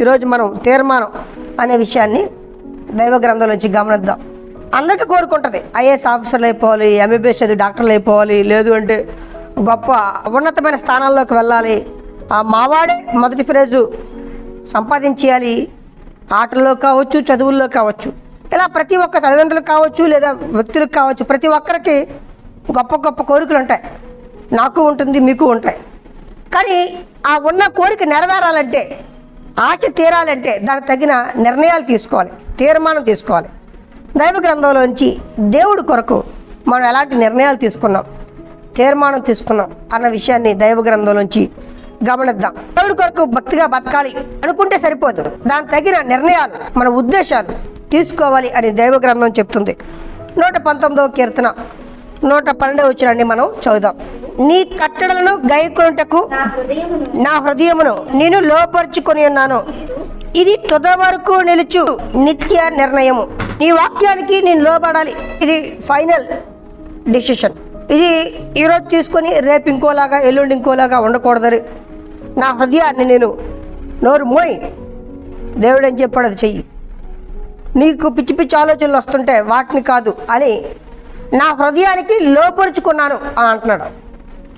ఈరోజు మనం తీర్మానం అనే విషయాన్ని దైవ గ్రంథం నుంచి గమనిద్దాం. అందరికీ కోరుకుంటుంది. ఐఏఎస్ ఆఫీసర్లు అయిపోవాలి ఎంబీబీఎస్ చదివి డాక్టర్లు అయిపోవాలి లేదు అంటే గొప్ప ఉన్నతమైన స్థానాల్లోకి వెళ్ళాలి. ఆ మావాడే మొదటి ఫ్రేజు సంపాదించేయాలి. ఆటల్లో కావచ్చు చదువుల్లో కావచ్చు. ఇలా ప్రతి ఒక్క తల్లిదండ్రులకు కావచ్చు లేదా వ్యక్తులకు కావచ్చు ప్రతి ఒక్కరికి గొప్ప గొప్ప కోరికలు ఉంటాయి. నాకు ఉంటుంది మీకు ఉంటాయి. కానీ ఆ ఉన్న కోరిక నెరవేరాలంటే ఆశ తీరాలంటే దానికి తగిన నిర్ణయాలు తీసుకోవాలి తీర్మానం తీసుకోవాలి. దైవ గ్రంథంలోంచి దేవుడి కొరకు మనం ఎలాంటి నిర్ణయాలు తీసుకున్నాం తీర్మానం తీసుకున్నాం అన్న విషయాన్ని దైవ గ్రంథంలోంచి గమనిద్దాం. దేవుడి కొరకు భక్తిగా బతకాలి అనుకుంటే సరిపోదు. దానికి తగిన నిర్ణయాలు మన ఉద్దేశాలు తీసుకోవాలి అని దైవ గ్రంథం చెప్తుంది. నూట పంతొమ్మిదవ కీర్తన. నూట పన్నెండవ వచ్చినండి మనం చదువుదాం. నీ కట్టడలను గైకొనుటకు నా హృదయమును నేను లోపరుచుకొని ఉన్నాను. ఇది తుద వరకు నిలుచు నిత్య నిర్ణయము. నీ వాక్యానికి నేను లోబడాలి. ఇది ఫైనల్ డిసిషన్. ఇది ఈరోజు తీసుకొని రేపు ఇంకోలాగా ఎల్లుండి ఇంకోలాగా ఉండకూడదని నా హృదయాన్ని నేను నోరు మోయి. దేవుడు అని చెప్పాడు అది చెయ్యి. నీకు పిచ్చి పిచ్చి ఆలోచనలు వస్తుంటే వాటిని కాదు అని నా హృదయానికి లోపరుచుకున్నాను అని అంటున్నాడు.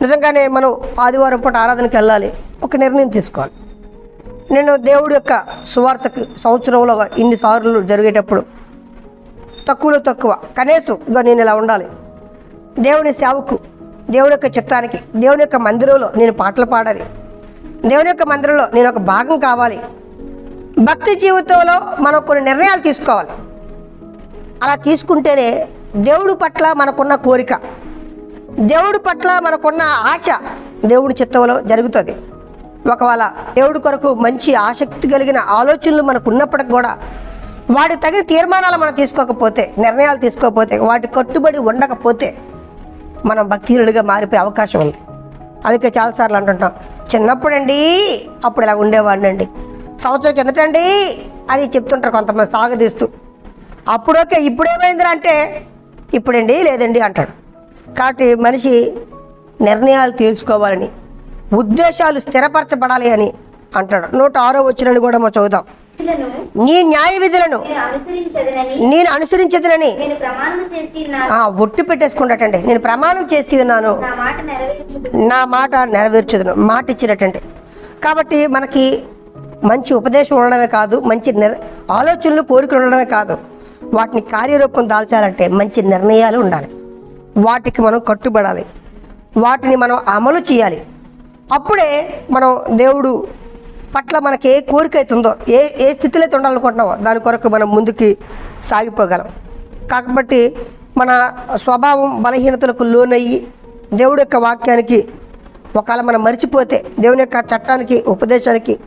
నిజంగానే మనం ఆదివారం పూట ఆరాధనకి వెళ్ళాలి. ఒక నిర్ణయం తీసుకోవాలి. నేను దేవుడి యొక్క సువార్తకి సంవత్సరంలో ఇన్నిసార్లు జరిగేటప్పుడు తక్కువలో తక్కువ. కనీసం నేను ఇలా ఉండాలి. దేవుని సేవకు దేవుని యొక్క చిత్తానికి దేవుని యొక్క మందిరంలో నేను పాటలు పాడాలి. దేవుని యొక్క మందిరంలో నేను ఒక భాగం కావాలి. భక్తి జీవితంలో మనం కొన్ని నిర్ణయాలు తీసుకోవాలి. అలా తీసుకుంటేనే దేవుడి పట్ల మనకున్న కోరిక దేవుడి పట్ల మనకున్న ఆశ దేవుడి చిత్తంలో జరుగుతుంది. ఒకవేళ దేవుడి కొరకు మంచి ఆసక్తి కలిగిన ఆలోచనలు మనకు ఉన్నప్పటికి కూడా వాటి తగిన తీర్మానాలు మనం తీసుకోకపోతే నిర్ణయాలు తీసుకోకపోతే వాటి కట్టుబడి ఉండకపోతే మనం భక్తిహీనుడిగా మారిపోయే అవకాశం ఉంది. అందుకే చాలాసార్లు అంటుంటాం చిన్నప్పుడండి అప్పుడు ఇలా ఉండేవాడినండి. సంవత్సరం కిందటండి అని చెప్తుంటారు కొంతమంది సాగదీస్తూ. అప్పుడు ఓకే అంటే ఇప్పుడండి లేదండి అంటాడు. కాబట్టి మనిషి నిర్ణయాలు తీర్చుకోవాలని ఉద్దేశాలు స్థిరపరచబడాలి అని అంటాడు. నూట ఆరో వచ్చినని కూడా మనం చదువుదాం. నీ న్యాయ విధులను నేను అనుసరించదునని ఒట్టు పెట్టేసుకుంటాటండి నేను ప్రమాణం చేసి ఉన్నాను. నా మాట మాట నెరవేర్చదును. మాట ఇచ్చినట్టండి. కాబట్టి మనకి మంచి ఉపదేశం ఉండడమే కాదు మంచి ఆలోచనలు కోరికలు ఉండడమే కాదు. వాటిని కార్యరూపం దాల్చాలంటే మంచి నిర్ణయాలు ఉండాలి. వాటికి మనం కట్టుబడాలి. వాటిని మనం అమలు చేయాలి. అప్పుడే మనం దేవుడు పట్ల మనకి ఏ కోరిక అవుతుందో ఏ ఏ స్థితిలో అయితే ఉండాలనుకుంటున్నామో దాని కొరకు మనం ముందుకి సాగిపోగలం. కాబట్టి మన స్వభావం బలహీనతలకు లోనయ్యి దేవుడి యొక్క వాక్యానికి ఒకవేళ మనం మర్చిపోతే దేవుని యొక్క చట్టానికి ఉపదేశానికి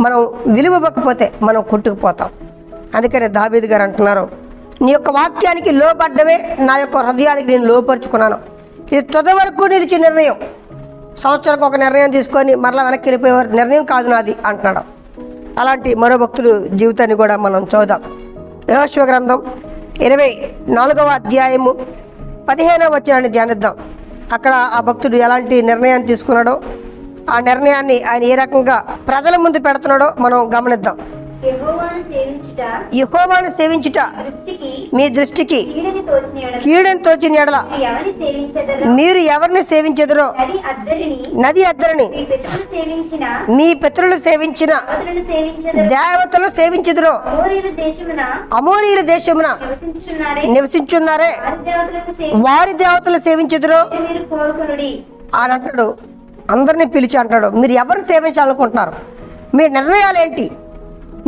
మనం విలువ ఇవ్వకపోతే మనం కొట్టుకుపోతాం. అందుకనే దాబీద్ గారు అంటున్నారు నీ యొక్క వాక్యానికి లోపడ్డమే నా యొక్క హృదయానికి నేను లోపరుచుకున్నాను ఇది తుద వరకు నిలిచి నిర్ణయం. సంవత్సరానికి ఒక నిర్ణయం తీసుకొని మరలా వెనక్కి వెళ్ళిపోయేవారు నిర్ణయం కాదు నాది అంటున్నాడు. అలాంటి మరో భక్తులు జీవితాన్ని కూడా మనం చూద్దాం. యోశివ గ్రంథం ఇరవై నాలుగవ అధ్యాయము పదిహేనవ వచ్చినాన్ని ధ్యానిద్దాం. అక్కడ ఆ భక్తుడు ఎలాంటి నిర్ణయాన్ని తీసుకున్నాడో ఆ నిర్ణయాన్ని ఆయన ఏ రకంగా ప్రజల ముందు పెడుతున్నాడో మనం గమనిద్దాం. యెహోవాను సేవించుట మీ దృష్టికి కీడని తోచిన ఎడల. మీరు ఎవరిని సేవించదరో నది అద్దరిని మీ పితరులు సేవించిన దేవతలు సేవించుదురో. అమోరీయుల దేశమున నివసించున్నారే. వారి దేవతలు సేవించుదురో? అని అంటాడు. అందరినీ పిలిచి అంటాడు. మీరు ఎవరిని సేవించాలనుకుంటున్నారు? మీ నిర్ణయాలు ఏంటి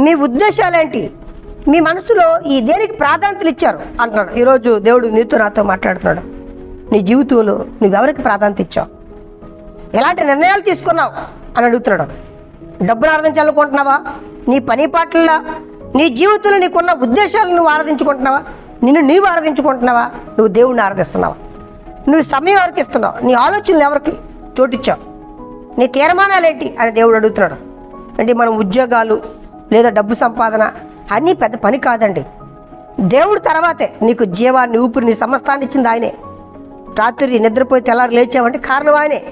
మీ ఉద్దేశాలేంటి? మీ మనసులో ఈ దేనికి ప్రాధాన్యతలు ఇచ్చారు? అంటున్నాడు. ఈరోజు దేవుడు నీతో నాతో మాట్లాడుతున్నాడు. నీ జీవితంలో నువ్వెవరికి ప్రాధాన్యత ఇచ్చావు? ఎలాంటి నిర్ణయాలు తీసుకున్నావు? అని అడుగుతున్నాడు. డబ్బులు ఆరాధించాలనుకుంటున్నావా? నీ పని పాటల్లో? నీ జీవితంలో నీకున్న ఉద్దేశాలను నువ్వు ఆరాధించుకుంటున్నావా? నిన్ను నీవు ఆరాధించుకుంటున్నావా? నువ్వు దేవుడిని ఆరాధిస్తున్నావా? నువ్వు సమయం ఎవరికి ఇస్తున్నావు? నీ ఆలోచనలు ఎవరికి చోటిచ్చావు? నీ తీర్మానాలు ఏంటి అని దేవుడు అడుగుతున్నాడు. అంటే మనం ఉద్యోగాలు లేదా డబ్బు సంపాదన అన్నీ పెద్ద పని కాదండి. దేవుడు తర్వాతే నీకు జీవాన్ని ఊపిరిని సమస్తాన్ని ఇచ్చింది ఆయనే. రాత్రి నిద్రపోయి తెల్లారు లేచావంటే కారణం ఆయనే.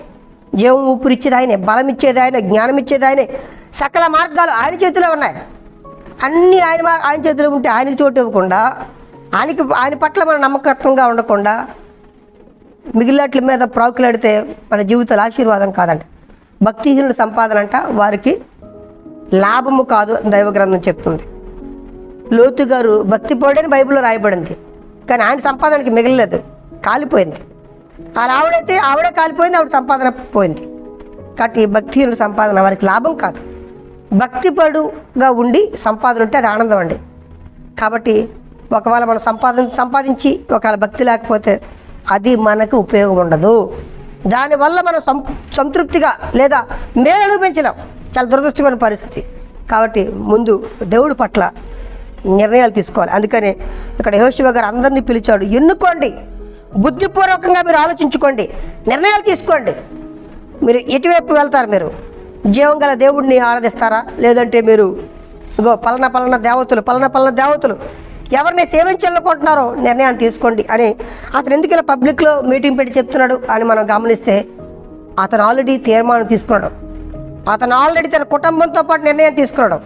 జీవం ఊపిరిచ్చేది ఆయనే బలం ఇచ్చేది ఆయన జ్ఞానం ఇచ్చేది ఆయనే. సకల మార్గాలు ఆయన చేతిలో ఉన్నాయి. అన్నీ ఆయన ఆయన చేతిలో ఉంటే ఆయనకి చోటు ఇవ్వకుండా ఆయనకి ఆయన పట్ల మన నమ్మకత్వంగా ఉండకుండా మిగిలినట్ల మీద ప్రాకులాడితే మన జీవితాల ఆశీర్వాదం కాదండి. భక్తిహీనుల సంపాదన అంట వారికి లాభము కాదు అని దైవ గ్రంథం చెప్తుంది. లోతు గారు భక్తి పోడని బైబిల్లో రాయబడింది. కానీ ఆయన సంపాదనకి మిగలలేదు కాలిపోయింది. అలా ఆవిడైతే ఆవిడే కాలిపోయింది ఆవిడ సంపాదన పోయింది. కాబట్టి భక్తి సంపాదన వారికి లాభం కాదు. భక్తిపడుగా ఉండి సంపాదన ఉంటే అది ఆనందం అండి. కాబట్టి ఒకవేళ మనం సంపాదన సంపాదించి ఒకవేళ భక్తి లేకపోతే అది మనకు ఉపయోగం ఉండదు. దానివల్ల మనం సం సంతృప్తిగా లేదా మేలు అనిపించలేం చాలా దురదృష్టమైన పరిస్థితి. కాబట్టి ముందు దేవుడి పట్ల నిర్ణయాలు తీసుకోవాలి. అందుకని ఇక్కడ యహోశివ గారు అందరినీ పిలిచాడు ఎన్నుకోండి. బుద్ధిపూర్వకంగా మీరు ఆలోచించుకోండి. నిర్ణయాలు తీసుకోండి. మీరు ఎటువైపు వెళ్తారు మీరు? జీవం గల దేవుడిని ఆరాధిస్తారా? లేదంటే మీరు ఇగో పలన పలన దేవతలు పలన పలన దేవతలు ఎవరిని సేవించాలనుకుంటున్నారో నిర్ణయాన్ని తీసుకోండి అని అతను ఎందుకు ఇలా పబ్లిక్లో మీటింగ్ పెట్టి చెప్తున్నాడు అని మనం గమనిస్తే అతను ఆల్రెడీ తీర్మానం తీసుకున్నాడు. అతను ఆల్రెడీ తన కుటుంబంతో పాటు నిర్ణయం తీసుకున్నాడు.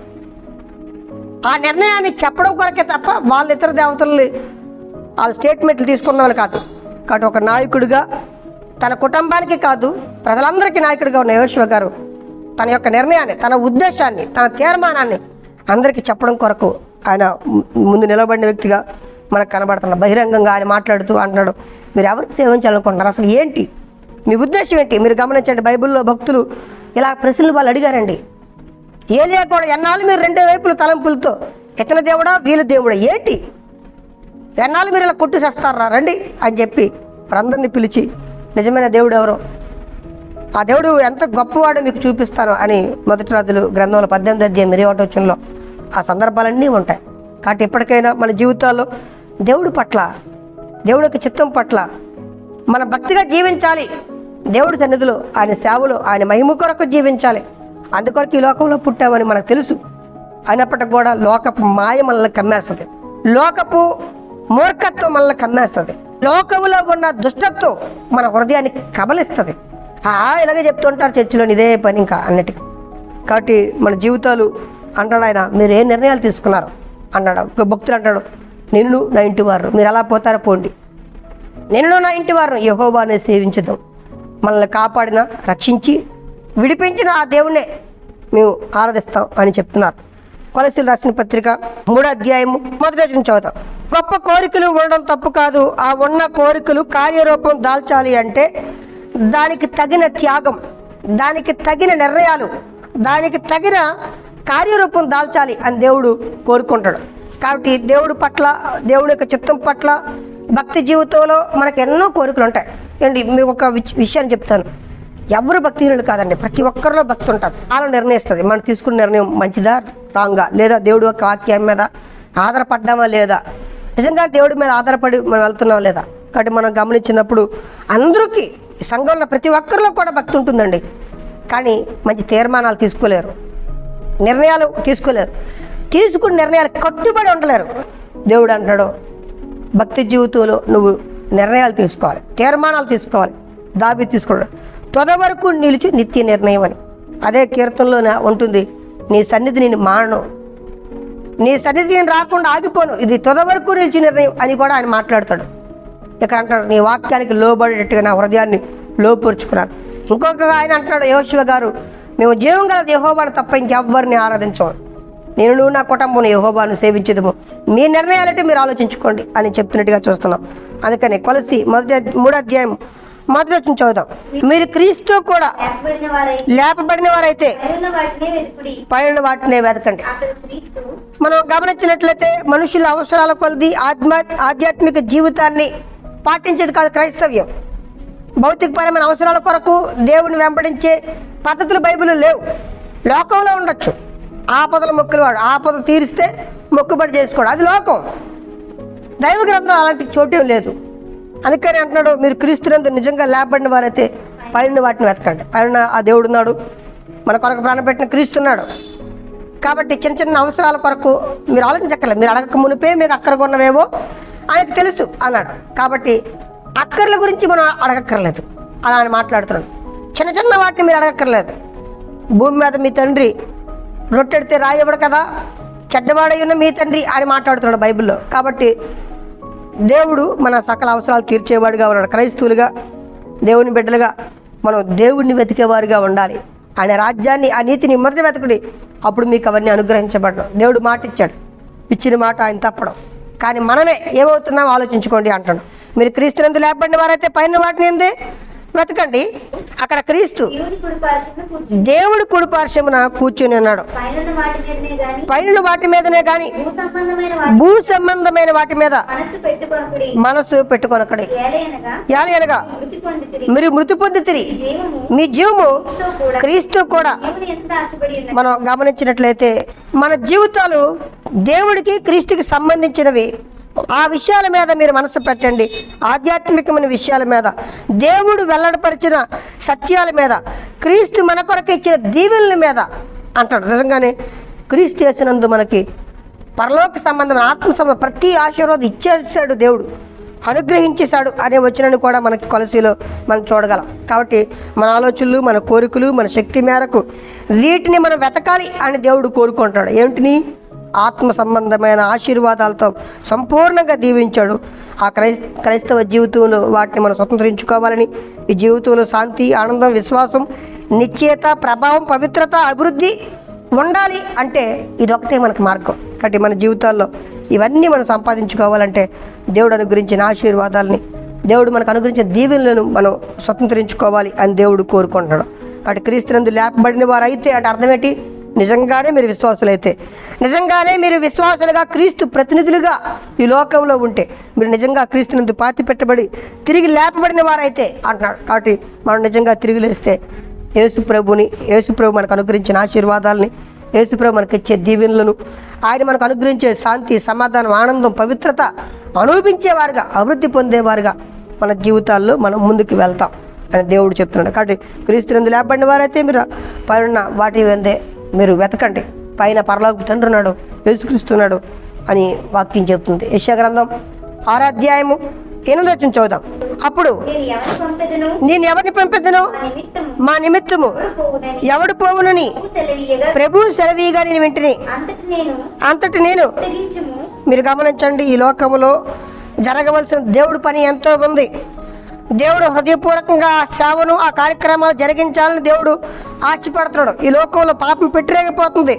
ఆ నిర్ణయాన్ని చెప్పడం కొరకే తప్ప వాళ్ళ ఇతర దేవతల్ని వాళ్ళ స్టేట్మెంట్లు తీసుకుందామని కాదు. కాబట్టి ఒక నాయకుడిగా తన కుటుంబానికి కాదు ప్రజలందరికీ నాయకుడిగా ఉన్న యోశివ గారు తన యొక్క నిర్ణయాన్ని తన ఉద్దేశాన్ని తన తీర్మానాన్ని అందరికీ చెప్పడం కొరకు ఆయన ముందు నిలబడిన వ్యక్తిగా మనకు కనబడుతున్న బహిరంగంగా ఆయన మాట్లాడుతూ అంటున్నాడు. మీరు ఎవరికి సేవించాలనుకుంటున్నారు? అసలు ఏంటి? మీ ఉద్దేశం ఏంటి? మీరు గమనించండి బైబిల్లో భక్తులు ఇలా ప్రశ్నలు వాళ్ళు అడిగారండి. ఏలియా కూడా ఎన్నాళ్ళు మీరు రెండే వైపులు తలంపులతో? ఇతని దేవుడా వీళ్ళ దేవుడా? ఏంటి? ఎన్నాళ్ళు మీరు ఇలా కొట్టుసేస్తారా రండి అని చెప్పి వారందరినీ పిలిచి నిజమైన దేవుడు ఎవరో? ఆ దేవుడు ఎంత గొప్పవాడో మీకు చూపిస్తాను అని మొదటి రాజులు గ్రంథంలో పద్దెనిమిది అధ్యాయం ఇరవటోచంలో ఆ సందర్భాలన్నీ ఉంటాయి. కాబట్టి ఇప్పటికైనా మన జీవితాల్లో దేవుడి పట్ల దేవుడి యొక్క చిత్తం పట్ల మన భక్తిగా జీవించాలి. దేవుడి సన్నిధిలో ఆయన సేవలో ఆయన మహిమ కొరకు జీవించాలి. అందుకొరకు ఈ లోకంలో పుట్టామని మనకు తెలుసు. అయినప్పటికీ కూడా లోకపు మాయ మనల్ని కమ్మేస్తుంది. లోకపు మూర్ఖత్వం మనల్ని కమ్మేస్తుంది. లోకంలో ఉన్న దుష్టత్వం మన హృదయాన్ని కబలిస్తుంది. ఆ ఇలాగే చెప్తుంటారు చర్చిలో ఇదే పని ఇంకా అన్నిటికీ. కాబట్టి మన జీవితాలు అంటాడు ఆయన మీరు ఏ నిర్ణయాలు తీసుకున్నారు? అన్నాడు. ఒక భక్తులు అంటాడు నిన్ను నా ఇంటి వారు మీరు ఎలా పోతారో పోండి. నిన్ను నా ఇంటి వారు యహోబానే సేవించుదాం. మనల్ని కాపాడిన రక్షించి విడిపించిన ఆ దేవుణ్ణే మేము ఆరాధిస్తాం అని చెప్తున్నారు. కొలసీలు రాసిన పత్రిక మూడో అధ్యాయము మొదటి నుంచి చదువుతాం. గొప్ప కోరికలు ఉండడం తప్పు కాదు. ఆ ఉన్న కోరికలు కార్యరూపం దాల్చాలి అంటే దానికి తగిన త్యాగం దానికి తగిన నిర్ణయాలు దానికి తగిన కార్యరూపం దాల్చాలి అని దేవుడు కోరుకుంటాడు. కాబట్టి దేవుడు పట్ల దేవుడి యొక్క చిత్తం పట్ల భక్తి జీవితంలో మనకు ఎన్నో కోరికలు ఉంటాయి. ఏంటి మీకు ఒక విషయాన్ని చెప్తాను. ఎవరు భక్తిహీనులు కాదండి. ప్రతి ఒక్కరిలో భక్తి ఉంటుంది. అలా నిర్ణయిస్తుంది. మనం తీసుకున్న నిర్ణయం మంచిదా? రాంగా. లేదా దేవుడు యొక్క వాక్యం మీద ఆధారపడ్డామా లేదా? నిజంగా దేవుడి మీద ఆధారపడి మనం వెళ్తున్నాం లేదా? కాబట్టి మనం గమనించినప్పుడు అందరికీ సంఘంలో ప్రతి ఒక్కరిలో కూడా భక్తి ఉంటుందండి. కానీ మంచి తీర్మానాలు తీసుకోలేరు. నిర్ణయాలు తీసుకోలేరు. తీసుకున్న నిర్ణయాలు కట్టుబడి ఉండలేరు. దేవుడు అంటాడు భక్తి జీవితంలో నువ్వు నిర్ణయాలు తీసుకోవాలి తీర్మానాలు తీసుకోవాలి దాబి తీసుకోవడం తుద వరకు నిలిచి నిత్య నిర్ణయం అని. అదే కీర్తనలో ఉంటుంది నీ సన్నిధి నేను మానను. నీ సన్నిధి నేను రాకుండా ఆగిపోను ఇది తుద వరకు నిలిచి నిర్ణయం అని కూడా ఆయన మాట్లాడతాడు. ఇక్కడ అంటాడు నీ వాక్యానికి లోబడేటట్టుగా నా హృదయాన్ని లోపరుచుకున్నాను ఇంకొక ఆయన అంటాడు యోశివ గారు మేము జీవం గల యహోబాను తప్ప ఇంకెవ్వరిని ఆరాధించము. నేను నువ్వు నా కుటుంబం యహోబాను సేవించదము. మీ నిర్ణయాలంటే మీరు ఆలోచించుకోండి అని చెప్తున్నట్టుగా చూస్తున్నాం. అందుకని కొలసి మొదటి మూడో అధ్యాయం మొదటి వచ్చిన చదువుదాం. మీరు క్రీస్తు కూడా లేపబడిన వారైతే పైన వాటిని వెతకండి. మనం గమనించినట్లయితే మనుషుల అవసరాల కొలది ఆత్మ ఆధ్యాత్మిక జీవితాన్ని పాటించేది కాదు క్రైస్తవ్యం. భౌతికపరమైన అవసరాల కొరకు దేవుని వెంబడించే పద్ధతులు బైబిల్ లేవు. లోకంలో ఉండొచ్చు. ఆపదలు మొక్కులు వాడు. ఆపద తీరిస్తే మొక్కుబడి చేసుకోడు. అది లోకం. దైవ గ్రంథం అలాంటి చోటే లేదు. అందుకని అంటున్నాడు మీరు క్రీస్తునందు నిజంగా లేపడిన వారైతే పైన వాటిని వెతకండి. పైన ఆ దేవుడు ఉన్నాడు మన కొరకు ప్రాణం పెట్టిన క్రీస్తున్నాడు కాబట్టి చిన్న చిన్న అవసరాల కొరకు మీరు ఆలోచించక్కర్లేదు. మీరు అడగక మునిపే మీకు అక్కరకు ఉన్నవేవో ఆయనకు తెలుసు అన్నాడు. కాబట్టి అక్కర్ల గురించి మనం అడగక్కర్లేదు. అలా ఆయన మాట్లాడుతున్నాడు. చిన్న చిన్న వాటిని మీరు అడగక్కర్లేదు. భూమి మీద మీ తండ్రి రొట్టెడితే రాయవడు కదా? చెడ్డవాడై ఉన్న మీ తండ్రి అని మాట్లాడుతున్నాడు బైబిల్లో. కాబట్టి దేవుడు మన సకల అవసరాలు తీర్చేవాడుగా ఉన్నాడు. క్రైస్తవులుగా దేవుని బిడ్డలుగా మనం దేవుడిని వెతికేవారుగా ఉండాలి. ఆయన రాజ్యాన్ని ఆ నీతిని మొదట వెతకడి. అప్పుడు మీకు అవన్నీ అనుగ్రహించబడడం దేవుడు మాట ఇచ్చాడు ఇచ్చిన మాట ఆయన తప్పడం. కానీ మనమే ఏమవుతున్నాం ఆలోచించుకోండి అంటాడు మీరు క్రీస్తునందు లేపబడిన వారైతే పైన వాటిని ఏంది? వెతకండి అక్కడ క్రీస్తు దేవుడు కుడి పార్శ్వమున కూర్చుని ఉన్నాడు. పైనున్న వాటి మీదనే గాని పైన వాటి మీదనే కానీ భూ సంబంధమైన వాటి మీద మనసు పెట్టుకొనక్కడి పొందితిరి. మీరు మృతి పొందితిరి. మీ జీవము క్రీస్తు కూడా మనం గమనించినట్లయితే మన జీవితాలు దేవుడికి క్రీస్తుకి సంబంధించినవి. ఆ విషయాల మీద మీరు మనసు పెట్టండి. ఆధ్యాత్మికమైన విషయాల మీద. దేవుడు వెల్లడపరిచిన సత్యాల మీద. క్రీస్తు మన కొరకు ఇచ్చిన దీవెనల మీద అంటాడు. నిజంగానే క్రీస్తు చేసినందు మనకి పరలోక సంబంధమైన ఆత్మ సంబంధం ప్రతి ఆశీర్వాదం ఇచ్చేసాడు దేవుడు. అనుగ్రహించేశాడు అనే వచనాన్ని కూడా మనకి కొలసీలో మనం చూడగలం. కాబట్టి మన ఆలోచనలు మన కోరికలు మన శక్తి మేరకు వీటిని మనం వెతకాలి అని దేవుడు కోరుకుంటాడు. ఏమిటిని? ఆత్మ సంబంధమైన ఆశీర్వాదాలతో సంపూర్ణంగా దీవించాడు. ఆ క్రైస్ క్రైస్తవ జీవితంలో వాటిని మనం స్వతంత్రించుకోవాలని ఈ జీవితంలో శాంతి ఆనందం విశ్వాసం నిశ్చయత ప్రభావం పవిత్రత అభివృద్ధి ఉండాలి అంటే ఇదొకటే మనకు మార్గం. కాబట్టి మన జీవితాల్లో ఇవన్నీ మనం సంపాదించుకోవాలంటే దేవుడు అనుగ్రహించిన ఆశీర్వాదాలని దేవుడు మనకు అనుగ్రహించిన దీవెనలను మనం స్వతంత్రించుకోవాలి అని దేవుడు కోరుకుంటున్నాడు. కాబట్టి క్రీస్తునందు లేపబడిన వారు అయితే అంటే అర్థం ఏంటి? నిజంగానే మీరు విశ్వాసులైతే. నిజంగానే మీరు విశ్వాసులుగా క్రీస్తు ప్రతినిధులుగా ఈ లోకంలో ఉంటే మీరు నిజంగా క్రీస్తునందు పాతి పెట్టబడి తిరిగి లేపబడిన వారైతే అంటున్నాడు. కాబట్టి మనం నిజంగా తిరిగి లేస్తే యేసు ప్రభుని యేసు ప్రభు మనకు అనుగ్రహించిన ఆశీర్వాదాలని యేసు ప్రభు మనకి ఇచ్చే దీవెనలను ఆయన మనకు అనుగ్రహించే శాంతి సమాధానం ఆనందం పవిత్రత అనుభవించేవారుగా అభివృద్ధి పొందేవారుగా మన జీవితాల్లో మనం ముందుకు వెళ్తాం అని దేవుడు చెప్తున్నాడు. కాబట్టి క్రీస్తునందు లేపబడిన వారైతే మీరు పైన వాటి వెందే మీరు వెతకండి. పైన పరలోకి తండ్రి ఉన్నాడు యేసుక్రీస్తున్నాడు అని వాక్యం చెబుతుంది యశ గ్రంథం ఆరాధ్యాయము ఎనిమిది వచ్చిన చూద్దాం అప్పుడు నేను ఎవరిని పంపెదను? మా నిమిత్తము. ఎవడు పోవునని? ప్రభు సెలవీగా నేను వింటిని. అంతటి నేను. మీరు గమనించండి ఈ లోకములో జరగవలసిన దేవుడి పని ఎంతో ఉంది. దేవుడు హృదయపూర్వకంగా ఆ సేవను ఆ కార్యక్రమాలు జరిగించాలని దేవుడు ఆశపడుతున్నాడు. ఈ లోకంలో పాపం పెట్టిరేగిపోతుంది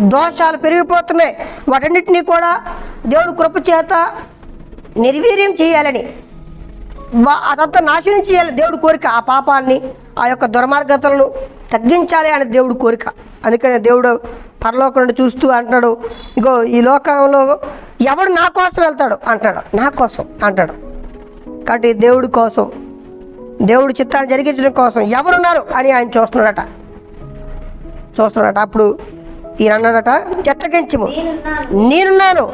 దోషాలు పెరిగిపోతున్నాయి. వాటన్నిటినీ కూడా దేవుడు కృప చేత నిర్వీర్యం చేయాలని వా అదంతా నాశనం చేయాలి దేవుడు కోరిక. ఆ పాపాన్ని ఆ యొక్క దుర్మార్గతలను తగ్గించాలి అని దేవుడు కోరిక. అందుకనే దేవుడు పరలోకం నుండి చూస్తూ అంటున్నాడు ఇగో ఈ లోకంలో ఎవడు నా కోసం వెళ్తాడు? అంటాడు నా కోసం అంటాడు కాబట్టి దేవుడి కోసం దేవుడి చిత్తాన్ని జరిగించడం కోసం ఎవరున్నారు అని ఆయన చూస్తున్నాడట. చూస్తున్నాడట. అప్పుడు ఈయన అన్నాడట చెత్తగించము నేనున్నాను.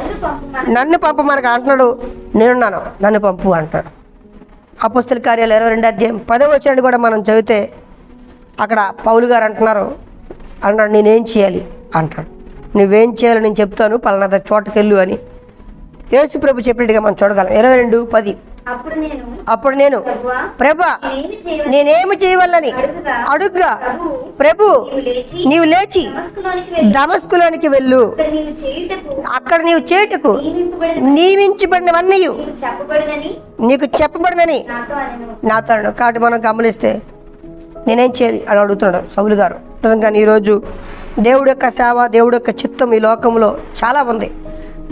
నన్ను పంపు మనకు అంటున్నాడు. నేనున్నాను. నన్ను పంపు అంటాడు అపుస్తల కార్యాలు ఇరవై రెండు అధ్యాయం పదవ వచ్చినట్టు కూడా మనం చదివితే అక్కడ పౌలు గారు అంటున్నారు. అన్నాడు నేనేం చేయాలి? అంటాడు నువ్వేం చేయాలి నేను చెప్తాను. పలానా చోటకెళ్ళు అని. యేసు ప్రభు చెప్పినట్టుగా మనం చూడగలం. ఇరవై రెండు పది. అప్పుడు నేను ప్రభా నేనేమి చేయవల్లని? అడుగుగా ప్రభు నీవు లేచి దమస్కులోనికి వెళ్ళి. అక్కడ నీవు చేటుకు నియమించబడినవన్నీ నీకు చెప్పబడినని నాతో. కాబట్టి మనం గమనిస్తే నేనేం చేయాలి అని అడుగుతున్నాడు సౌలు గారు. నిజంగా ఈరోజు దేవుడి యొక్క సేవ దేవుడి యొక్క చిత్తం ఈ లోకంలో చాలా ఉంది.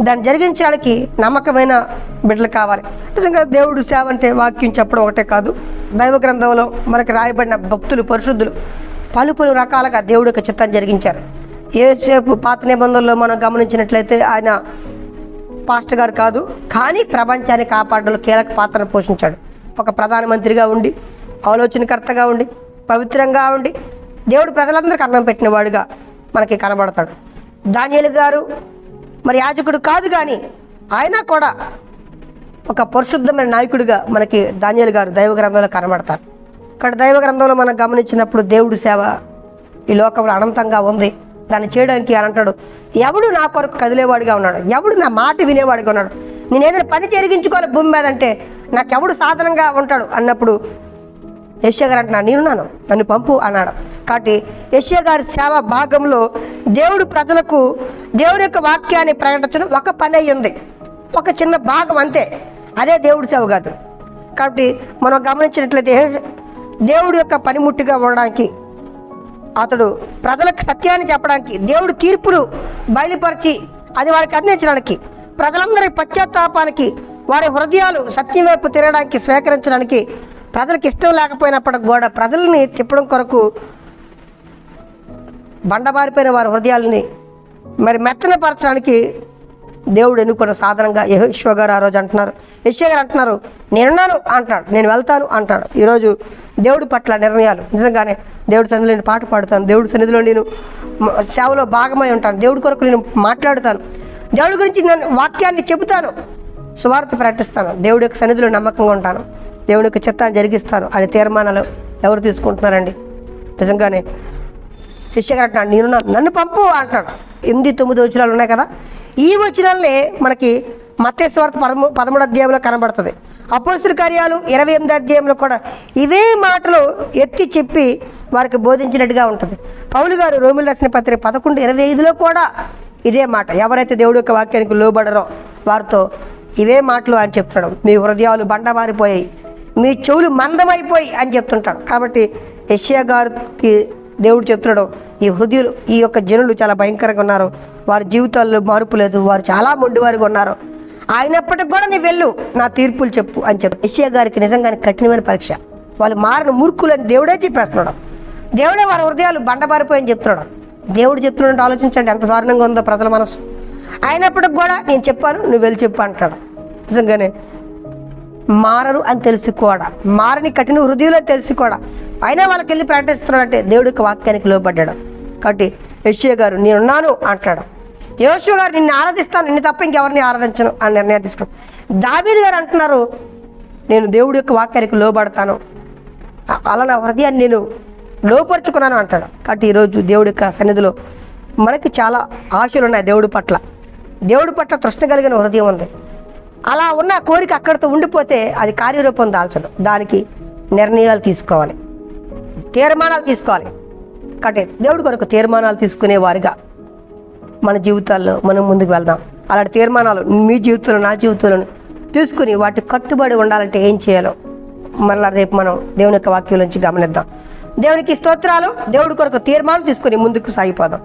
దాన్ని జరిగించడానికి నమ్మకమైన బిడ్డలు కావాలి. నిజంగా దేవుడు సేవ అంటే వాక్యం చెప్పడం ఒకటే కాదు. దైవ గ్రంథంలో మనకి రాయబడిన భక్తులు పరిశుద్ధులు పలు పలు రకాలుగా దేవుడు యొక్క చిత్తాన్ని జరిగించారు. ఏసేపు పాత నిబంధనలో మనం గమనించినట్లయితే ఆయన పాస్టర్ గారు కాదు కానీ ప్రపంచాన్ని కాపాడడంలో కీలక పాత్రను పోషించాడు. ఒక ప్రధానమంత్రిగా ఉండి ఆలోచనకర్తగా ఉండి పవిత్రంగా ఉండి దేవుడు ప్రజలందరికీ అన్నం పెట్టినవాడుగా మనకి కనబడతాడు. దానియలు గారు మరి యాజకుడు కాదు కానీ ఆయన కూడా ఒక పరిశుద్ధమైన నాయకుడిగా మనకి దానియేలు గారు దైవ గ్రంథంలో కనబడతారు. ఇక్కడ దైవ గ్రంథంలో మనం గమనించినప్పుడు దేవుడు సేవ ఈ లోకంలో అనంతంగా ఉంది. దాన్ని చేయడానికి అని అంటాడు ఎవడు నా కొరకు కదిలేవాడిగా ఉన్నాడు? ఎవడు నా మాట వినేవాడిగా ఉన్నాడు? నేను ఏదైనా పని జరిగించుకోవాలి భూమి మీద అంటే నాకెవడు సాధనంగా ఉంటాడు? అన్నప్పుడు యశ్య గారు అంటున్నాడు నేనున్నాను నన్ను పంపు అన్నాడు. కాబట్టి యశ్య గారి సేవ భాగంలో దేవుడు ప్రజలకు దేవుడి యొక్క వాక్యాన్ని ప్రకటించడం ఒక పని అయి ఉంది. ఒక చిన్న భాగం అంతే. అదే దేవుడి సేవ కాదు. కాబట్టి మనం గమనించినట్లయితే దేవుడి యొక్క పనిముట్టుగా ఉండడానికి అతడు ప్రజలకు సత్యాన్ని చెప్పడానికి దేవుడు తీర్పును బయలుపరిచి అది వారికి అందించడానికి ప్రజలందరి పశ్చాత్తాపానికి వారి హృదయాలు సత్యం వైపు తిరగడానికి స్వీకరించడానికి ప్రజలకు ఇష్టం లేకపోయినప్పటికి కూడా ప్రజల్ని తిప్పడం కొరకు బండబారిపోయిన వారి హృదయాలని మరి మెత్తనపరచడానికి దేవుడు ఎన్నుకున్న సాధనంగా యహోశ్వ గారు ఆ రోజు అంటున్నారు. యశ్వ గారు అంటున్నారు నేనున్నాను అంటాడు నేను వెళ్తాను అంటాడు. ఈరోజు దేవుడి పట్ల నిర్ణయాలు. నిజంగానే దేవుడి సన్నిధిలో నేను పాట పాడుతాను దేవుడి సన్నిధిలో నేను సేవలో భాగమై ఉంటాను దేవుడి కొరకు నేను మాట్లాడుతాను దేవుడి గురించి నేను వాక్యాన్ని చెబుతాను సువార్త ప్రకటిస్తాను దేవుడి యొక్క సన్నిధిలో నమ్మకంగా ఉంటాను. దేవుడి యొక్క చిత్తాన్ని జరిగిస్తారు. అనే తీర్మానాలు ఎవరు తీసుకుంటున్నారండి? నిజంగానే. శిష్యగా అంటున్నాడు నేను నన్ను పంపు అంటాడు. ఎనిమిది తొమ్మిది వచనాలు ఉన్నాయి కదా? ఈ వచనాలనే మనకి మత్తేశ్వార్త పదమూ పదమూడు అధ్యాయంలో కనబడుతుంది. అపోస్తుల కార్యాలు ఇరవై ఎనిమిది అధ్యాయంలో కూడా ఇవే మాటలు ఎత్తి చెప్పి వారికి బోధించినట్టుగా ఉంటుంది. పౌలు గారు రోమిల్ రాసిన పత్రిక పదకొండు ఇరవై ఐదులో కూడా ఇదే మాట. ఎవరైతే దేవుడి యొక్క వాక్యానికి లోబడరో వారితో ఇవే మాటలు అని చెప్తున్నాడు. మీ హృదయాలు బండవారిపోయాయి. మీ చెవులు మందమైపోయి అని చెప్తుంటాడు. కాబట్టి యష్యా గారికి దేవుడు చెప్తున్నాడు ఈ హృదయులు ఈ యొక్క జనులు చాలా భయంకరంగా ఉన్నారు. వారి జీవితాల్లో మార్పు లేదు వారు చాలా మొండివారుగా ఉన్నారు. అయినప్పటికి కూడా నీ వెళ్ళు నా తీర్పులు చెప్పు అని చెప్పి యష్యా గారికి నిజంగానే కఠినమైన పరీక్ష. వాళ్ళు మారిన మూర్ఖులు అని దేవుడే చెప్పేస్తున్నాడు. దేవుడే వారి హృదయాలు బండబారిపోయి అని చెప్తున్నాడు. దేవుడు చెప్తున్నాడు ఆలోచించండి ఎంత దారుణంగా ఉందో ప్రజల మనసు. అయినప్పటికి కూడా నేను చెప్పాను నువ్వు వెళ్ళి చెప్పు అంటాడు. నిజంగానే మారరు అని తెలుసు కూడా. మారని కఠిన హృదయంలో తెలుసు కూడా. అయినా వాళ్ళకి వెళ్ళి ప్రకటిస్తున్నాడంటే దేవుడికి యొక్క వాక్యానికి లోబడ్డాడు. కాబట్టి యశ్వ గారు నేనున్నాను అంటాడు. యోశు గారు నిన్ను ఆరాధిస్తాను. నిన్ను తప్ప ఇంకెవరిని ఆరాధించను అని నిర్ణయం తీసుకున్నాడు. దావీదు గారు అంటున్నారు నేను దేవుడి యొక్క వాక్యానికి లోబడతాను. అలా నా హృదయాన్ని నేను లోపరుచుకున్నాను అంటాడు. కాబట్టి ఈరోజు దేవుడి యొక్క సన్నిధిలో మనకి చాలా ఆశలు ఉన్నాయి దేవుడి పట్ల. దేవుడి పట్ల తృష్ణ కలిగిన హృదయం ఉంది. అలా ఉన్న కోరిక అక్కడితో ఉండిపోతే అది కార్యరూపం దాల్చదు. దానికి నిర్ణయాలు తీసుకోవాలి. తీర్మానాలు తీసుకోవాలి. కాబట్టి దేవుడి కొరకు తీర్మానాలు తీసుకునే వారిగా మన జీవితాల్లో మనం ముందుకు వెళ్దాం. అలాంటి తీర్మానాలు మీ జీవితంలో నా జీవితంలో తీసుకుని వాటి కట్టుబడి ఉండాలంటే ఏం చేయాలో మరలా రేపు మనం దేవుని యొక్క వాక్యం నుంచి గమనిద్దాం. దేవునికి స్తోత్రాలు. దేవుడి కొరకు తీర్మానం తీసుకుని ముందుకు సాగిపోదాం.